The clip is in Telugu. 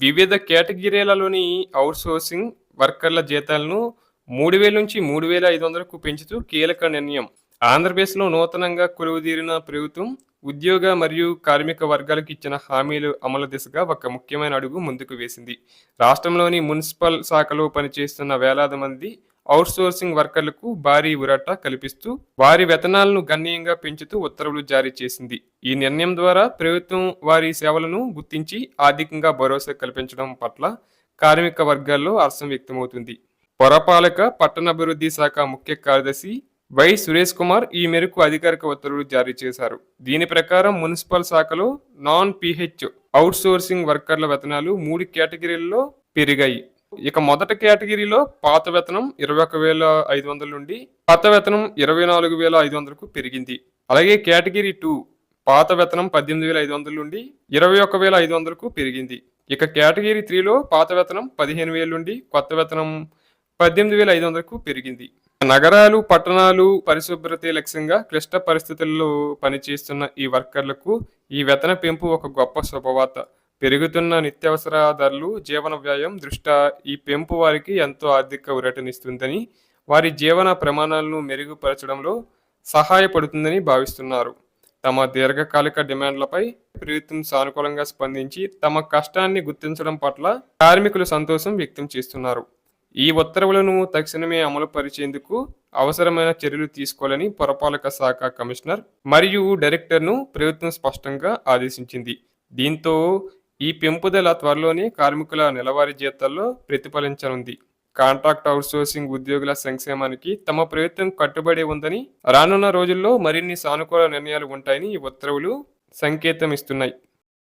వివిధ కేటగిరీలలోని అవుట్సోర్సింగ్ వర్కర్ల జీతాలను మూడు వేల నుంచి మూడు వేల ఐదు వందలకు పెంచుతూ కీలక నిర్ణయం. ఆంధ్రప్రదేశ్లో నూతనంగా కొలువుదీరిన ప్రభుత్వం ఉద్యోగ మరియు కార్మిక వర్గాలకు ఇచ్చిన హామీలు అమలు దిశగా ఒక ముఖ్యమైన అడుగు ముందుకు వేసింది. రాష్ట్రంలోని మున్సిపల్ శాఖలో పనిచేస్తున్న వేలాది మంది అవుట్సోర్సింగ్ వర్కర్లకు భారీ ఉరాట కల్పిస్తూ వారి వేతనాలను గణనీయంగా పెంచుతూ ఉత్తర్వులు జారీ చేసింది. ఈ నిర్ణయం ద్వారా ప్రభుత్వం వారి సేవలను గుర్తించి ఆర్థికంగా భరోసా కల్పించడం పట్ల కార్మిక వర్గాల్లో హర్షం వ్యక్తమవుతుంది. పురపాలక పట్టణాభివృద్ధి శాఖ ముఖ్య కార్యదర్శి వై సురేష్ కుమార్ ఈ మేరకు అధికారిక ఉత్తర్వులు జారీ చేశారు. దీని ప్రకారం మున్సిపల్ శాఖలో నాన్ పిహెచ్ అవుట్సోర్సింగ్ వర్కర్ల వేతనాలు మూడు కేటగిరీల్లో పెరిగాయి. ఇక మొదటి కేటగిరీలో పాత వేతనం ఇరవై ఒక వేల ఐదు వందల నుండి కొత్త వేతనం ఇరవై నాలుగు వేల ఐదు వందలకు పెరిగింది. అలాగే కేటగిరీ టూ పాత వేతనం పద్దెనిమిది వేల ఐదు వందల నుండి ఇరవై ఒక వేల ఐదు వందలకు పెరిగింది. ఇక కేటగిరీ త్రీలో పాత వేతనం పదిహేను వేల నుండి కొత్త వేతనం పద్దెనిమిది వేల ఐదు వందలకు పెరిగింది. నగరాలు పట్టణాలు పరిశుభ్రత లక్ష్యంగా క్లిష్ట పరిస్థితుల్లో పనిచేస్తున్న ఈ వర్కర్లకు ఈ వేతన పెంపు ఒక గొప్ప శుభవార్త. పెరుగుతున్న నిత్యావసర ధరలు జీవన వ్యయం దృష్ట్యా ఈ పెంపు వారికి ఎంతో ఆర్థిక ఉరటనిస్తుందని వారి జీవన ప్రమాణాలను మెరుగుపరచడంలో సహాయపడుతుందని భావిస్తున్నారు. తమ దీర్ఘకాలిక డిమాండ్లపై ప్రభుత్వం సానుకూలంగా స్పందించి తమ కష్టాన్ని గుర్తించడం పట్ల కార్మికులు సంతోషం వ్యక్తం చేస్తున్నారు. ఈ ఉత్తర్వులను తక్షణమే అమలు పరిచేందుకు అవసరమైన చర్యలు తీసుకోవాలని పురపాలక శాఖ కమిషనర్ మరియు డైరెక్టర్ను ప్రభుత్వం స్పష్టంగా ఆదేశించింది. దీంతో ఈ పెంపుదల త్వరలోనే కార్మికుల నెలవారీ జీతాల్లో ప్రతిఫలించనుంది. కాంట్రాక్ట్ అవుట్సోర్సింగ్ ఉద్యోగుల సంక్షేమానికి తమ ప్రభుత్వం కట్టుబడి ఉందని రానున్న రోజుల్లో మరిన్ని సానుకూల నిర్ణయాలు ఉంటాయని ఈ ఉత్తర్వులు సంకేతం ఇస్తున్నాయి